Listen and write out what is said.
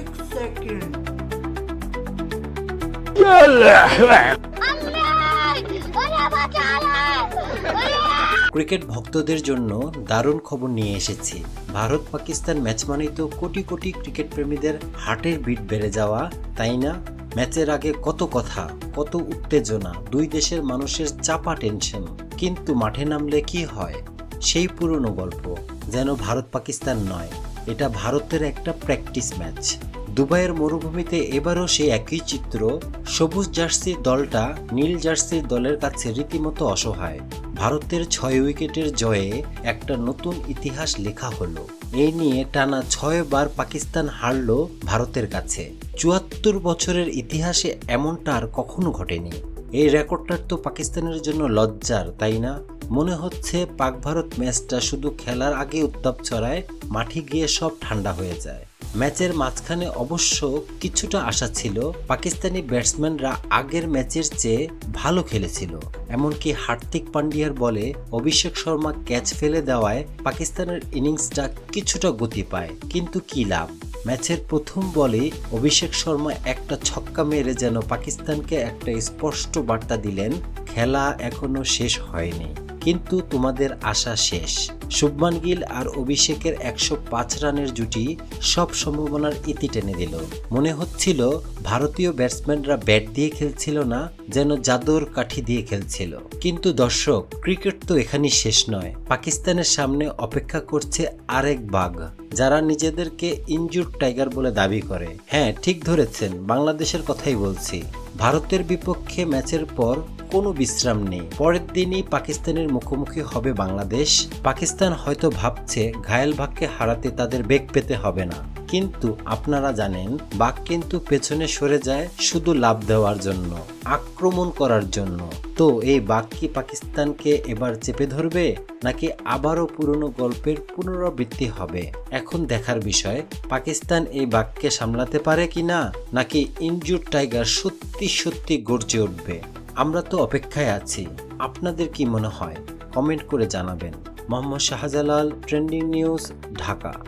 six seconds. Cricket ভক্তদের জন্য দারুণ খবর নিয়ে এসেছি। ভারত পাকিস্তান ম্যাচ মানে তো কোটি কোটি ক্রিকেট প্রেমীদের হার্টের বিট বেড়ে যাওয়া, তাই না? ম্যাচের আগে কত কথা, কত উত্তেজনা, দুই দেশের মানুষের চাপা টেনশন, কিন্তু মাঠে নামলে কি হয়? সেই পুরনো গল্প, যেন ভারত পাকিস্তান নয়, এটা ভারতের একটা প্র্যাকটিস ম্যাচ। দুবাইয়ের মরুভূমিতে এবারও সেই একই চিত্র, সবুজ জার্সির দলটা নীল জার্সির দলের কাছে রীতিমতো অসহায়। ভারতের ছয় উইকেটের জয়ে একটা নতুন ইতিহাস লেখা হলো। এই নিয়ে টানা ছয় বার পাকিস্তান হারল ভারতের কাছে। চুয়াত্তর বছরের ইতিহাসে এমনটা আর কখনো ঘটেনি। এই রেকর্ডটার তো পাকিস্তানের জন্য লজ্জার, তাই না? মনে হচ্ছে পাক ভারত ম্যাচটা শুধু খেলার আগে উত্তাপ ছড়ায়, মাঠে গিয়ে সব ঠান্ডা হয়ে যায়। ম্যাচের মাঝখানে অবশ্য কিছুটা আশা ছিল পাকিস্তানি ব্যাটসম্যানরা আগের ম্যাচের চেয়ে ভালো খেলেছিল। এমনকি হার্দিক পান্ডিয়ার বলে অভিষেক শর্মা ক্যাচ ফেলে দেওয়ায় পাকিস্তানের ইনিংসটা কিছুটা গতি পায়। কিন্তু কি লাভ? ম্যাচের প্রথম বলে অভিষেক শর্মা একটা ছক্কা মেরে যেন পাকিস্তানকে একটা স্পষ্ট বার্তা দিলেন, খেলা এখনও শেষ হয়নি। কিন্তু তোমাদের আশা শেষ। শুভমান গিল আর অভিষেকের একশো পাঁচ রানের জুটি সব সম্ভাবনার ইতি টেনে দিল। মনে হচ্ছিল ভারতীয় ব্যাটসম্যানরা ব্যাট দিয়ে খেলছিল না, যেন জাদুর কাঠি দিয়ে খেলছিল। কিন্তু দর্শক, ক্রিকেট তো এখানেই শেষ নয়। পাকিস্তানের সামনে অপেক্ষা করছে আরেক বাঘ, যারা নিজেদেরকে ইনজুর টাইগার বলে দাবি করে। হ্যাঁ ঠিক ধরেছেন, বাংলাদেশের কথাই বলছি। ভারতের বিপক্ষে ম্যাচের পর কোনো বিশ্রাম নেই। পরের দিনই পাকিস্তানের মুখোমুখি হবে বাংলাদেশ। পাকিস্তান হয়তো ভাবছে ঘায়েল ভাগকে হারাতে তাদের বেগ পেতে হবে না। কিন্তু আপনারা জানেন, বাঘ কিন্তু পেছনে সরে যায় শুধু লাভ দেওয়ার জন্য, আক্রমণ করার জন্য। তো এই বাঘ কি পাকিস্তানকে এবার চেপে ধরবে, নাকি আবারও পুরনো গল্পের পুনরাবৃত্তি হবে? এখন দেখার বিষয়, পাকিস্তান এই বাঘকে সামলাতে পারে কি না নাকি ইনজুর টাইগার সত্যি সত্যি গর্জে উঠবে? আমরা তো অপেক্ষায় আছি। আপনাদের কি মনে হয়? কমেন্ট করে জানাবেন। Mohammad Shahjalal, trending news, Dhaka.